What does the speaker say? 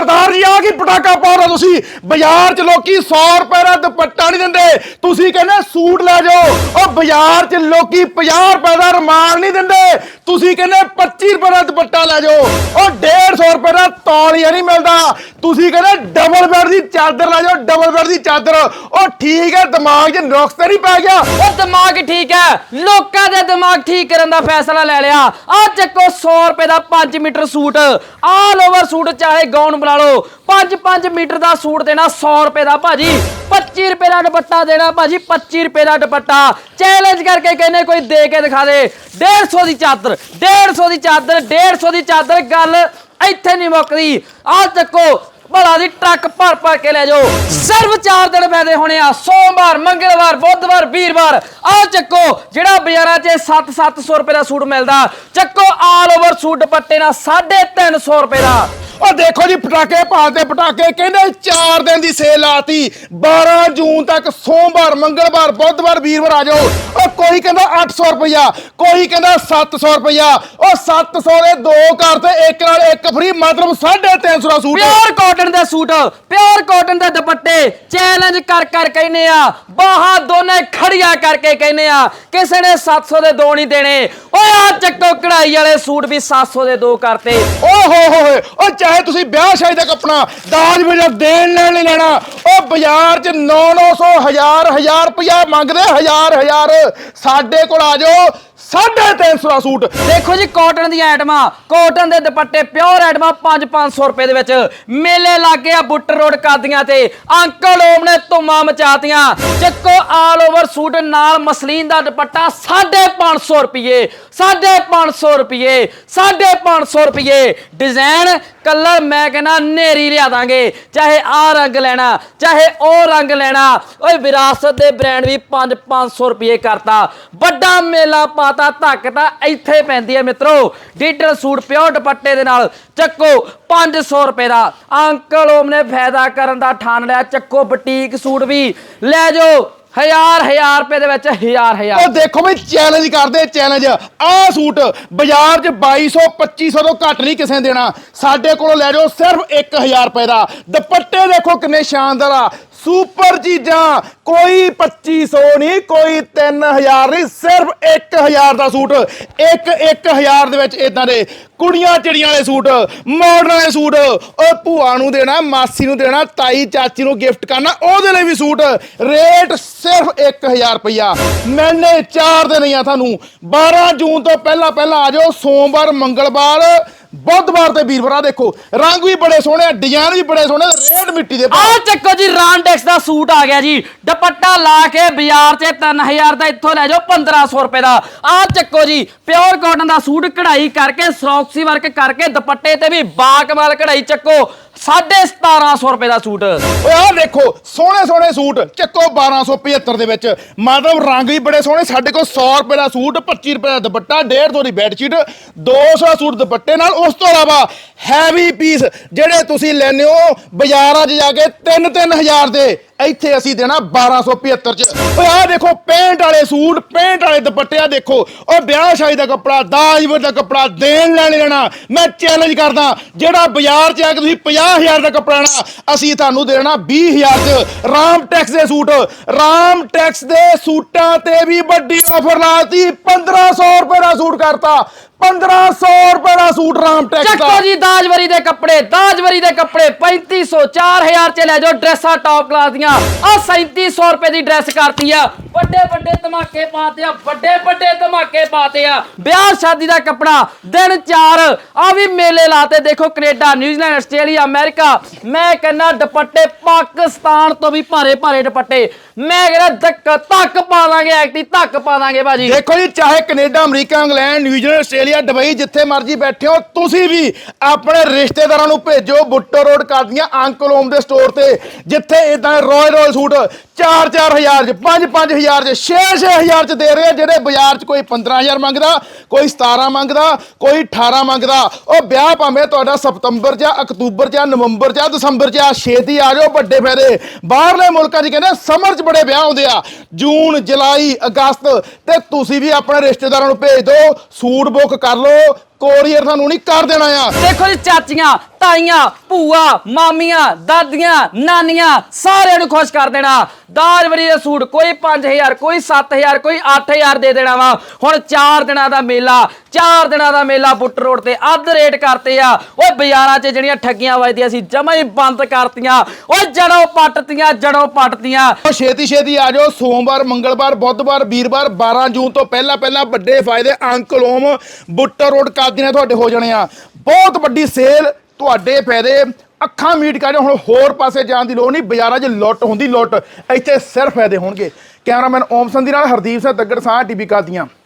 ਸਰਦਾਰ ਜੀ ਆ ਕੀ ਪਟਾਕਾ ਪਾਉਣਾ ਤੁਸੀਂ? ਬਾਜ਼ਾਰ 'ਚ ਲੋਕੀ 100 ਰੁਪਏ ਦਾ ਦੁਪੱਟਾ ਨਹੀਂ ਦਿੰਦੇ। ਤੁਸੀਂ ਕਹਿੰਦੇ ਸੂਟ ਲੈ ਜਾਓ। ਉਹ ਬਾਜ਼ਾਰ 'ਚ ਲੋਕੀ 50 ਰੁਪਏ ਦਾ ਰੁਮਾਲ ਨਹੀਂ ਦਿੰਦੇ। ਤੁਸੀਂ ਕਹਿੰਦੇ 25 ਰੁਪਏ ਦਾ ਦੁਪੱਟਾ ਲੈ ਜਾਓ। ਉਹ 150 ਰੁਪਏ ਦਾ ਤੌਲੀਆ ਨਹੀਂ ਮਿਲਦਾ। ਤੁਸੀਂ ਕਹਿੰਦੇ ਡਬਲ ਬੈੱਡ ਦੀ ਚਾਦਰ ਲੈ ਜਾਓ ਡਬਲ ਬੈੱਡ ਦੀ ਚਾਦਰ। ਉਹ ਠੀਕ ਹੈ, ਦਿਮਾਗ 'ਚ ਨੁਕਸ ਤੇ ਨਹੀਂ ਪੈ ਗਿਆ। ਉਹ ਦਿਮਾਗ ਠੀਕ ਹੈ। ਲੋਕਾਂ ਦੇ ਦਿਮਾਗ ਠੀਕ ਕਰਨ ਦਾ ਫੈਸਲਾ ਲੈ ਲਿਆ। ਆ ਚੱਕੋ 100 ਰੁਪਏ ਦਾ 5 metre suit. All over suit, ਚਾਹੇ ਗਾਊਨ ਬਣਾ ਲਓ। 5-5 ਮੀਟਰ ਦਾ ਸੂਟ ਦੇਣਾ 100 ਰੁਪਏ ਦਾ, ਭਾਜੀ। 25 ਰੁਪਏ ਦਾ ਦੁਪੱਟਾ ਦੇਣਾ, ਭਾਜੀ 25 ਰੁਪਏ ਦਾ ਦੁਪੱਟਾ। ਚੈਲੰਜ ਕਰਕੇ ਕਹਿੰਦੇ ਕੋਈ ਦੇ ਕੇ ਦਿਖਾ ਦੇ। 150 ਦੀ ਚਾਦਰ 150 ਦੀ ਚਾਦਰ 150 ਦੀ ਚਾਦਰ, ਗੱਲ ਇੱਥੇ ਨਹੀਂ ਮੁੱਕਦੀ। ਆ ਚੱਕੋ, ਭਲਾ ਦੀ ਟਰੱਕ ਭਰ ਭਰ ਕੇ ਲੈ ਜਾਓ। ਸਿਰਫ 4 ਦਿਨ ਫਾਇਦੇ ਹੋਣੇ ਆ, ਸੋਮਵਾਰ, ਮੰਗਲਵਾਰ, ਬੁੱਧਵਾਰ, ਵੀਰਵਾਰ। ਆ ਚੱਕੋ, ਜਿਹੜਾ ਬਾਜ਼ਾਰਾਂ 'ਚ 7-700 ਰੁਪਏ ਦਾ ਸੂਟ ਮਿਲਦਾ, ਚੱਕੋ ਆਲ ਓਵਰ ਸੂਟ ਦੁਪੱਟੇ ਨਾਲ 350 ਰੁਪਏ ਦਾ। ਉਹ ਦੇਖੋ ਜੀ ਪਟਾਕੇ ਭਾਲਦੇ ਪਟਾਕੇ ਕਹਿੰਦੇ 4 ਦਿਨ ਦੀ ਸੇਲ ਲਾਤੀ। 12 ਜੂਨ ਤੱਕ ਸੋਮਵਾਰ ਮੰਗਲਵਾਰ ਬੁੱਧਵਾਰ ਵੀਰਵਾਰ ਆ ਜਾਓ। ਉਹ ਕੋਈ ਕਹਿੰਦਾ 800 ਰੁਪਇਆ ਕੋਈ ਕਹਿੰਦਾ 700 ਰੁਪਇਆ ਉਹ 700 ਦੇ ਦੋ ਘਰ ਤੇ ਇੱਕ ਨਾਲ ਇੱਕ ਫ੍ਰੀ ਮਤਲਬ 350 ਦਾ ਸੂਟ। ਪਿਓਰ ਕਾਟਨ ਦੇ ਸੂਟ ਪਿਓਰ ਕਾਟਨ ਦੇ ਦੁਪੱਟੇ ਚੈਲੰਜ ਕਰ ਕਰ ਕਹਿੰਦੇ ਆ। ਬਾਹਾਂ ਦੋਨੇ ਖੜੀਆਂ ਕਰਕੇ ਕਹਿੰਦੇ ਆ। ਕਿਸੇ ਨੇ 700 ਦੇ ਦੋ ਨਹੀਂ ਦੇਣੇ। ਓਏ ਆ ਚੱਕੋ ਕਢਾਈ ਵਾਲੇ ਸੂਟ ਵੀ 700 ਦੇ ਦੋ ਕਰਤੇ। ਓ ਹੋ ਹੋ ਹੋ ਉਹ ਚਾਹੇ ਤੁਸੀਂ ਵਿਆਹ ਸ਼ਾਦੀ ਦਾ ਕੱਪੜਾ ਦਾਜ ਮੇਰਾ ਦੇਣ ਲੈਣ ਨਹੀਂ ਲੈਣਾ। ਉਹ ਬਾਜ਼ਾਰ 'ਚ 9-900 ਹਜ਼ਾਰ ਹਜ਼ਾਰ ਰੁਪਇਆ ਮੰਗਦੇ ਹਜ਼ਾਰ ਹਜ਼ਾਰ ਸਾਡੇ ਕੋਲ ਆ ਜਾਓ। 350 ਦਾ ਸੂਟ। ਦੇਖੋ ਜੀ ਕਾਟਨ ਦੀਆਂ ਆਈਟਮਾਂ ਕਾਟਨ ਦੇ ਦੁਪੱਟੇ ਪਿਓਰ ਆਈਟਮਾਂ 5-500 ਰੁਪਏ ਦੇ ਵਿੱਚ। ਮੇਲੇ ਲੱਗੇ ਆ ਬੁੱਟਰ ਰੋਡ ਕਾਦੀਆਂ ਤੇ। ਅੰਕਲ ਓਮ ਨੇ ਧੁੰਮਾਂ ਮਚਾਤੀਆਂ। ਚੱਕੋ ਆਲ ਓਵਰ ਸੂਟ ਨਾਲ ਮਸਲੀਨ ਦਾ ਦੁਪੱਟਾ 550 ਰੁਪਏ। 550 ਰੁਪਏ 550 ਰੁਪਏ। ਡਿਜ਼ਾਈਨ ਕਲਰ ਮੈਂ ਕਹਿੰਦਾ ਨੇਰੀ ਲਿਆ ਦਾਂਗੇ। ਚਾਹੇ ਆ ਰੰਗ ਲੈਣਾ, ਚਾਹੇ ਉਹ ਰੰਗ ਲੈਣਾ। ਓਏ ਵਿਰਾਸਤ ਦੇ ਬ੍ਰਾਂਡ ਵੀ 5-500 ਰੁਪਏ ਕਰਤਾ। ਵੱਡਾ ਮੇਲਾ ਪਾਤਾ ਧੱਕ ਤਾਂ ਇੱਥੇ ਪੈਂਦੀ ਹੈ ਮਿੱਤਰੋ। ਡਿਜੀਟਲ ਸੂਟ ਪਿਓਰ ਦੁਪੱਟੇ ਦੇ ਨਾਲ ਚੱਕੋ 500 ਰੁਪਏ ਦਾ। ਅੰਕਲ ਓਮ ਨੇ ਫਾਇਦਾ ਕਰਨ ਦਾ ਠਾਣ ਲਿਆ, ਚੱਕੋ ਬੁਟੀਕ ਸੂਟ ਵੀ। ਲੈ ਜਾਓ, ਹਜ਼ਾਰ ਹਜ਼ਾਰ ਰੁਪਏ ਦੇ ਵਿੱਚ ਹਜ਼ਾਰ ਹਜ਼ਾਰ। ਉਹ ਦੇਖੋ ਵੀ ਚੈਲੰਜ ਕਰਦੇ ਚੈਲੰਜ ਆਹ ਸੂਟ ਬਾਜ਼ਾਰ 'ਚ 2200 2500 ਤੋਂ ਘੱਟ ਨਹੀਂ ਕਿਸੇ ਨੇ ਦੇਣਾ। ਸਾਡੇ ਕੋਲੋਂ ਲੈ ਜਾਓ ਸਿਰਫ 1000 ਰੁਪਏ ਦਾ। ਦੁਪੱਟੇ ਦੇਖੋ ਕਿੰਨੇ ਸ਼ਾਨਦਾਰ ਆ। ਸੁਪਰ ਚੀਜ਼ਾਂ। ਕੋਈ 2500 ਨਹੀਂ, ਕੋਈ 3000 ਨਹੀਂ, ਸਿਰਫ 1000 ਦਾ ਸੂਟ। ਇੱਕ 1000 ਦੇ ਵਿੱਚ ਇਦਾਂ ਦੇ ਕੁੜੀਆਂ ਚਿੜੀਆਂ ਵਾਲੇ ਸੂਟ, ਮਾਡਰਨ ਵਾਲੇ ਸੂਟ, ਉਹ ਭੂਆ ਨੂੰ ਦੇਣਾ, ਮਾਸੀ ਨੂੰ ਦੇਣਾ, ਤਾਈ, ਚਾਚੀ ਨੂੰ ਗਿਫਟ ਕਰਨਾ, ਉਹਦੇ ਲਈ ਵੀ ਸੂਟ। ਰੇਟ ਸਿਰਫ 1000 ਰੁਪਇਆ ਮੈਨੇ 4 ਦਿਨ ਹੀ ਆ ਤੁਹਾਨੂੰ। 12 ਜੂਨ ਤੋਂ ਪਹਿਲਾਂ ਪਹਿਲਾਂ ਆ ਜਾਓ, ਸੋਮਵਾਰ, ਮੰਗਲਵਾਰ ਬੁੱਧਵਾਰ ਤੇ ਵੀਰਵਾਰ, ਆਹ ਦੇਖੋ, ਰੰਗ ਵੀ ਬੜੇ ਸੋਹਣੇ ਡਿਜ਼ਾਈਨ ਵੀ ਬੜੇ ਸੋਹਣੇ ਰੇਟ ਮਿੱਟੀ ਦੇ ਭਾਅ। ਚੱਕੋ ਜੀ ਰਾਂਡੈਕਸ ਦਾ ਸੂਟ ਆ ਗਿਆ ਜੀ। ਦੁਪੱਟਾ ਲਾ ਕੇ ਬਾਜ਼ਾਰ 'ਚ 3000 ਦਾ ਇੱਥੋਂ ਲੈ ਜਾਓ 1500 ਰੁਪਏ ਦਾ। ਆਹ ਚੱਕੋ ਜੀ ਪਿਓਰ ਕਾਟਨ ਦਾ ਸੂਟ ਕਢਾਈ ਕਰਕੇ ਸਰੌਕਸੀ ਵਰਕ ਕਰਕੇ ਦੁਪੱਟੇ ਤੇ ਵੀ ਬਾਕਮਾਲ ਕਢਾਈ ਚੱਕੋ। 1750 ਰੁਪਏ ਦਾ ਸੂਟ। ਓਏ ਆਹ ਦੇਖੋ, ਸੋਹਣੇ ਸੋਹਣੇ ਸੂਟ, ਚੱਕੋ 1275 ਦੇ ਵਿੱਚ। ਮਤਲਬ ਰੰਗ ਵੀ ਬੜੇ ਸੋਹਣੇ, ਸਾਡੇ ਕੋਲ 100 ਰੁਪਏ ਦਾ ਸੂਟ 25 ਰੁਪਏ ਦਾ ਦੁਪੱਟਾ 150 ਦੀ ਬੈੱਡਸ਼ੀਟ 200 ਦਾ ਸੂਟ ਦੁਪੱਟੇ ਨਾਲ। ਉਸ ਤੋਂ ਇਲਾਵਾ ਹੈਵੀ ਪੀਸ ਜਿਹੜੇ ਤੁਸੀਂ ਲੈਨੇ ਹੋ ਬਾਜ਼ਾਰਾਂ 'ਚ ਜਾ ਕੇ 3-3000 ਦੇ। ਇੱਥੇ ਅਸੀਂ ਦੇਣਾ 1275 ਚ। ਓਏ ਆਹ ਦੇਖੋ, ਪੈਂਟ ਵਾਲੇ ਸੂਟ, ਪੈਂਟ ਵਾਲੇ ਦੁਪੱਟੇ ਦੇਖੋ। ਓ ਵਿਆਹ ਸ਼ਾਦੀ ਦਾ ਕੱਪੜਾ ਦਾਜਵਰ ਦਾ ਕੱਪੜਾ, ਦੇਣ ਲੈਣ ਲੈਣਾ। ਮੈਂ ਚੈਲੰਜ ਕਰਦਾ, ਜਿਹੜਾ ਬਾਜ਼ਾਰ 'ਚ ਆ ਕੇ ਤੁਸੀਂ 50000 ਦਾ ਕੱਪੜਾ ਲੈਣਾ, ਅਸੀਂ ਤੁਹਾਨੂੰ ਦੇਣਾ 20000 ਚ। ਰਾਮ ਟੈਕਸ ਦੇ ਸੂਟ, ਰਾਮ ਟੈਕਸ ਦੇ ਸੂਟਾਂ ਤੇ ਵੀ ਵੱਡੀ ਆਫਰ ਲਾਤੀ 1500 ਰੁਪਏ ਦਾ ਸੂਟ ਕਰਤਾ। 1500 ਰੁਪਏ ਦਾ ਸੂਟ ਰਾਮ ਟੈਕਸ ਦਾ। ਚੱਕੋ ਜੀ ਦਾਜਵਰੀ ਦੇ ਕੱਪੜੇ ਦਾਜਵਰੀ ਦੇ ਕੱਪੜੇ 3500 4000 ਚ ਲੈ ਜਾਓ, ਡਰੈਸਾਂ ਟੌਪ ਕਲਾਸ ਦੀਆਂ। ਆ। 3700 ਰੁਪਏ ਦੀ ਡਰੈਸ ਕਰਤੀ ਆ। ਵੱਡੇ ਵੱਡੇ ਧਮਾਕੇ ਪਾਤੇ ਆ, ਵੱਡੇ ਵੱਡੇ ਧਮਾਕੇ ਪਾਤੇ ਆ। ਵਿਆਹ ਸ਼ਾਦੀ ਦਾ ਕੱਪੜਾ, ਦਿਨ 4 ਆ ਵੀ ਮੇਲੇ ਲਾਤੇ। ਦੇਖੋ ਕੈਨੇਡਾ, ਨਿਊਜ਼ੀਲੈਂਡ, ਆਸਟ੍ਰੇਲੀਆ, ਅਮਰੀਕਾ। ਮੈਂ ਕਹਿੰਦਾ ਦੁਪੱਟੇ ਪਾਕਿਸਤਾਨ ਤੋਂ ਵੀ ਭਾਰੇ ਭਾਰੇ ਦੁਪੱਟੇ। ਮੈਂ ਕਹਿੰਦਾ ਧੱਕ ਧੱਕ ਪਾ ਦਾਂਗੇ ਐਕਟੀ ਧੱਕ ਪਾ ਦਾਂਗੇ ਭਾਜੀ। ਦੇਖੋ ਜੀ, ਚਾਹੇ Canada, America, England, New Zealand, Australia, Dubai ਜਿੱਥੇ ਮਰਜ਼ੀ ਬੈਠੇ ਹੋ, ਤੁਸੀਂ ਵੀ ਆਪਣੇ ਰਿਸ਼ਤੇਦਾਰਾਂ ਨੂੰ ਭੇਜੋ ਬੁੱਟੋ ਰੋਡ ਕਰਦੀਆਂ ਅੰਕਲ ਓਮ ਦੇ ਸਟੋਰ ਤੇ, ਜਿੱਥੇ ਇਦਾਂ ਰੋਇਲ ਰੋਇਲ ਸੂਟ 4-4000 ਚ 5-5000 ਚ 6-6000 ਚ ਦੇ ਰਹੇ ਆ, ਜਿਹੜੇ ਬਾਜ਼ਾਰ ਚ ਕੋਈ 15000 ਮੰਗਦਾ, ਕੋਈ 17 ਮੰਗਦਾ, ਕੋਈ 18 ਮੰਗਦਾ। ਉਹ ਵਿਆਹ ਭਾਵੇਂ ਤੁਹਾਡਾ ਸਤੰਬਰ ਜਾਂ ਅਕਤੂਬਰ ਜਾਂ ਨਵੰਬਰ ਜਾਂ ਦਸੰਬਰ ਚ ਆ, ਛੇਤੀ ਆ ਜਾਓ ਵੱਡੇ ਫਾਇਦੇ। ਬਾਹਰਲੇ ਮੁਲਕਾਂ 'ਚ ਕਹਿੰਦੇ ਸਮਰ 'ਚ ਬੜੇ ਵਿਆਹ ਹੁੰਦੇ ਆ। ਜੂਨ, ਜੁਲਾਈ, ਅਗਸਤ ਤੇ ਤੁਸੀਂ ਵੀ ਆਪਣੇ ਰਿਸ਼ਤੇਦਾਰਾਂ ਨੂੰ ਭੇਜ ਦਿਓ, ਸੂਟ ਬੁੱਕ ਕਰ ਲਓ ਕੋਰੀਅਰ ਤੁਹਾਨੂੰ ਨਹੀਂ ਕਰ ਦੇਣਾ ਆ। ਦੇਖੋ ਜੀ ਚਾਚੀਆਂ ਤਾਈਆਂ ਭੂਆ ਮਾਮੀਆਂ ਦਾਦੀਆਂ ਨਾਨੀਆਂ ਸਾਰਿਆਂ ਨੂੰ ਖੁਸ਼ ਕਰ ਦੇਣਾ। ਦਾਜਵਰੀ ਦਾ ਸੂਟ ਕੋਈ 5000 ਕੋਈ 7000 ਕੋਈ 8000 ਦੇ ਦੇਣਾ ਵਾ। ਹੁਣ 4 ਦਿਨਾਂ ਦਾ ਮੇਲਾ 4 ਦਿਨਾਂ ਦਾ ਮੇਲਾ ਬੁੱਟ ਰੋਡ ਤੇ ਅੱਧ ਰੇਟ ਕਰਤੇ ਆ। ਓਏ ਬਾਜ਼ਾਰਾਂ 'ਚ ਜਿਹੜੀਆਂ ਠੱਗੀਆਂ ਵੱਜਦੀਆਂ ਸੀ ਜਮਾ ਹੀ ਬੰਦ ਕਰਤੀਆਂ। ਓਏ ਜੜੋਂ ਪੱਟਤੀਆਂ ਜੜੋਂ ਪੱਟਤੀਆਂ। ਉਹ ਛੇਤੀ ਛੇਤੀ ਆ ਜਾਓ ਸੋਮਵਾਰ ਮੰਗਲਵਾਰ ਬੁੱਧਵਾਰ ਵੀਰਵਾਰ 12 ਜੂਨ ਤੋਂ ਪਹਿਲਾਂ ਪਹਿਲਾਂ ਵੱਡੇ ਫਾਇਦੇ ਅੰਕਲ ਓਮ ਬੁੱਟਰ ਰੋਡ ਕਾਦੀਆਂ ਤੁਹਾਡੇ ਹੋ ਜਾਣੇ ਆ। ਬਹੁਤ ਵੱਡੀ ਸੇਲ ਤੁਹਾਡੇ ਫਾਇਦੇ, ਅੱਖਾਂ ਮੀਟ ਕਰ ਹੁਣ ਹੋਰ ਪਾਸੇ ਜਾਣ ਦੀ ਲੋੜ ਨਹੀਂ, ਬਾਜ਼ਾਰਾਂ 'ਚ ਲੁੱਟ ਹੁੰਦੀ ਲੁੱਟ, ਇੱਥੇ ਸਿਰਫ ਫਾਇਦੇ ਹੋਣਗੇ। ਕੈਮਰਾਮੈਨ ਓਮ ਸੰਧੀ ਨਾਲ ਹਰਦੀਪ ਸਿੰਘ ਦੱਗੜ ਸਾਹ ਟੀਵੀ ਕਾਦੀਆਂ